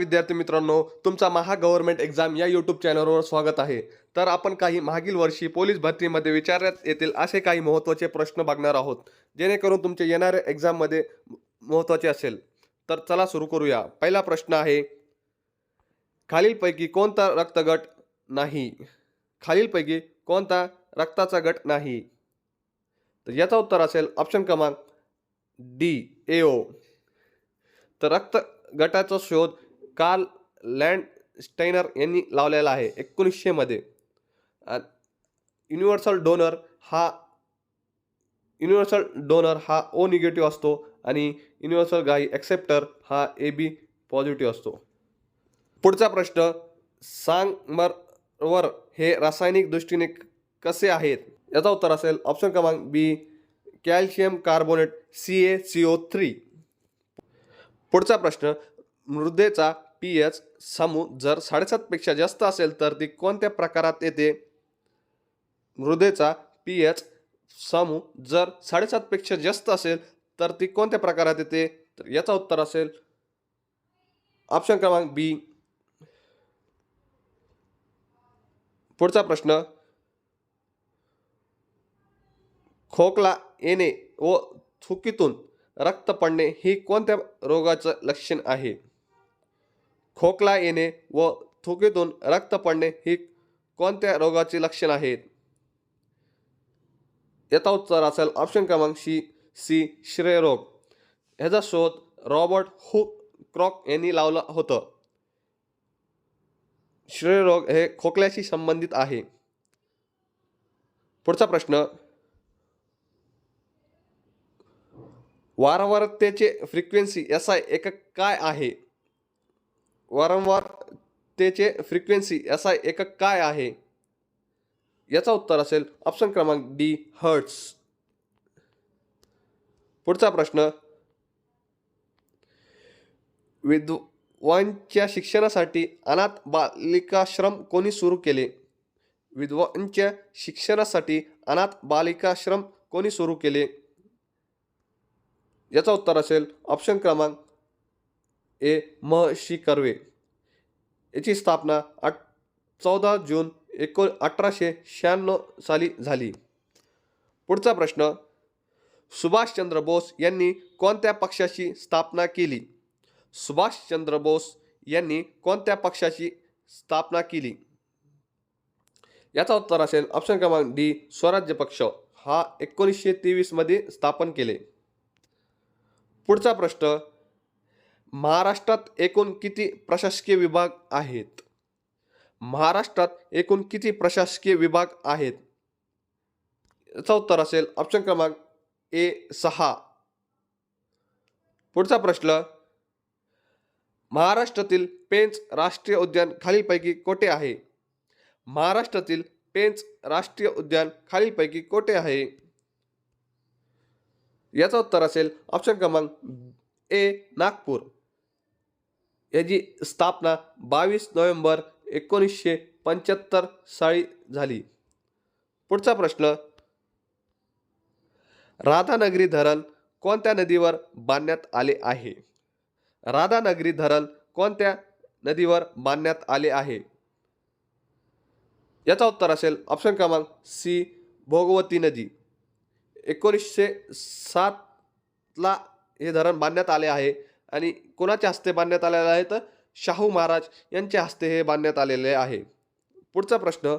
विद्यार्थी मित्रांनो तुमचा महा गव्हर्नमेंट एक्झाम या यूट्यूब चॅनलवर स्वागत आहे. तर आपण काही मागील वर्षी पोलीस भरतीमध्ये विचारण्यात येतील असे काही महत्त्वाचे प्रश्न बघणार आहोत. जेणेकरून तुमचे येणाऱ्या एक्झाममध्ये महत्त्वाचे असेल. तर चला सुरू करूया. पहिला प्रश्न आहे खालीलपैकी कोणता रक्तगट नाही? खालीलपैकी कोणता रक्ताचा गट नाही? तर याचा उत्तर असेल ऑप्शन क्रमांक डी ए ओ तर रक्त गटाचा शोध कार्ल लँड स्टेनर यांनी लावलेला आहे एकोणीसशेमध्ये युनिव्हर्सल डोनर हा युनिव्हर्सल डोनर हा ओ निगेटिव्ह असतो आणि युनिव्हर्सल गाई ॲक्सेप्टर हा ए बी पॉझिटिव्ह असतो. पुढचा प्रश्न सांगमरवर हे रासायनिक दृष्टीने कसे आहेत? याचा उत्तर असेल ऑप्शन क्रमांक B calcium carbonate C A C O three पुढचा प्रश्न मृदेचा पी एच सामू जर साडेसातपेक्षा जास्त असेल तर ती कोणत्या प्रकारात येते? मृदेचा पी एच सामू जर साडेसातपेक्षा जास्त असेल तर ती कोणत्या प्रकारात येते? तर याचा उत्तर असेल ऑप्शन क्रमांक बी. पुढचा प्रश्न खोकला येणे व थुकीतून रक्त पडणे ही कोणत्या रोगाचं लक्षण आहे? खोकला येणे व थुकीतून रक्त पडणे ही कोणत्या रोगाची लक्षण आहेत? याचा उत्तर असेल ऑप्शन क्रमांक सी सी श्रेयरोग ह्याचा शोध रॉबर्ट हुक क्रॉक यांनी लावलं होतं. श्रेयरोग हे खोकल्याशी संबंधित आहे. पुढचा प्रश्न. वारंवारतेचे फ्रिक्वेन्सी एस आय एकक काय आहे? वारंवारतेचे फ्रिक्वेन्सी याचा एकक काय आहे? याचा उत्तर असेल ऑप्शन क्रमांक डी हर्ट्स पुढचा प्रश्न विद्वांच्या शिक्षणासाठी अनाथ बालिकाश्रम कोणी सुरू केले? विद्वांच्या शिक्षणासाठी अनाथ बालिकाश्रम कोणी सुरू केले? याचा उत्तर असेल ऑप्शन क्रमांक ए महर्षी कर्वे. याची स्थापना आठ चौदा जून एकोण अठराशे शहाण्णव साली झाली. पुढचा प्रश्न सुभाषचंद्र बोस यांनी कोणत्या पक्षाची स्थापना केली? सुभाषचंद्र बोस यांनी कोणत्या पक्षाची स्थापना केली? याचा उत्तर असेल ऑप्शन क्रमांक डी स्वराज्य पक्ष. हा एकोणीसशे तेवीसमध्ये स्थापन केले. पुढचा प्रश्न महाराष्ट्रात एकूण किती प्रशासकीय विभाग आहेत? महाराष्ट्रात एकूण किती प्रशासकीय विभाग आहेत? याचा उत्तर असेल ऑप्शन क्रमांक ए सहा. पुढचा प्रश्न महाराष्ट्रातील पेंच राष्ट्रीय उद्यान खालीलपैकी कोठे आहे? महाराष्ट्रातील पेंच राष्ट्रीय उद्यान खालीलपैकी कोठे आहे? याचं उत्तर असेल ऑप्शन क्रमांक ए नागपूर. याची स्थापना बावीस नोव्हेंबर एकोणीसशे पंच्याहत्तर साली झाली. पुढचा प्रश्न राधानगरी धरण कोणत्या नदीवर बांधण्यात आले आहे? राधानगरी धरण कोणत्या नदीवर बांधण्यात आले आहे? याचा उत्तर असेल ऑप्शन क्रमांक सी भोगवती नदी. एकोणीसशे सातला हे धरण बांधण्यात आले आहे. आणि कोणाच्या हस्ते बांधण्यात आलेले आहे तर शाहू महाराज यांच्या हस्ते हे बांधण्यात आलेले आहे. पुढचा प्रश्न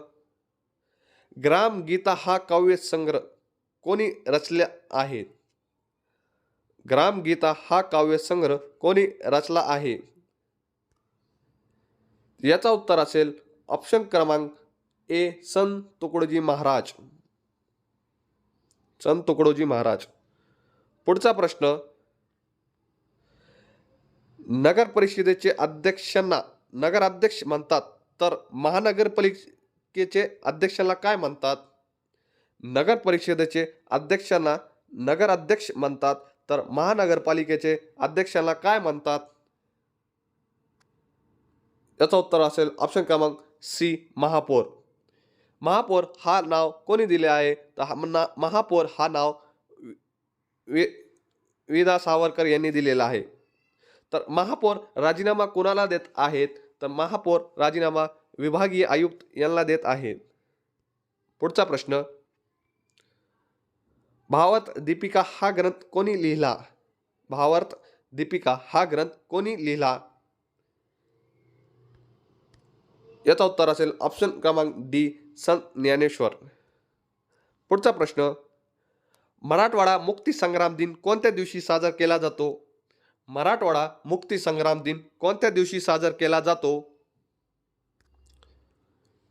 ग्राम गीता हा काव्य संग्रह कोणी रचल्या आहेत ग्राम गीता हा काव्य संग्रह कोणी रचला आहे? याचा उत्तर असेल ऑप्शन क्रमांक ए सन तुकडोजी महाराज. सन तुकडोजी महाराज. पुढचा प्रश्न नगर परिषदेचे अध्यक्षांना नगराध्यक्ष म्हणतात तर महानगरपालिकेचे अध्यक्षांना काय म्हणतात? नगर परिषदेचे अध्यक्षांना नगराध्यक्ष म्हणतात तर महानगरपालिकेचे अध्यक्षांना काय म्हणतात? याचं उत्तर असेल ऑप्शन क्रमांक सी महापौर. महापौर हा नाव कोणी दिले आहे? तर हा ना महापौर हा नाव वि विदा सावरकर यांनी दिलेला आहे. तर महापौर राजीनामा कोणाला देत आहेत? तर महापौर राजीनामा विभागीय आयुक्त यांना देत आहेत. पुढचा प्रश्न. भावार्थ दीपिका हा ग्रंथ कोणी लिहिला? भावार्थ दीपिका हा ग्रंथ कोणी लिहिला? याचा उत्तर असेल ऑप्शन क्रमांक डी संत ज्ञानेश्वर. पुढचा प्रश्न. मराठवाडा मुक्ती संग्राम दिन कोणत्या दिवशी साजरा केला जातो? मराठवाडा मुक्ती संग्राम दिन कोणत्या दिवशी साजरा केला जातो?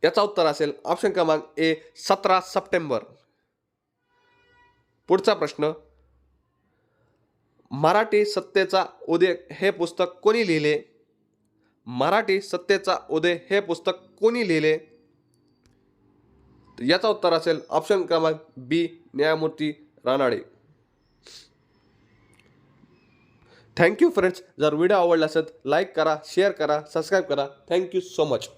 याचा उत्तर असेल ऑप्शन क्रमांक ए सतरा सप्टेंबर. पुढचा प्रश्न मराठी सत्तेचा उदय हे पुस्तक कोणी लिहिले? मराठी सत्तेचा उदय हे पुस्तक कोणी लिहिले? याचा उत्तर असेल ऑप्शन क्रमांक बी न्यायमूर्ती रानाडे. Thank you friends. जर व्हिडिओ आवडला असेल लाईक करा शेअर करा सबस्क्राईब करा. Thank you so much.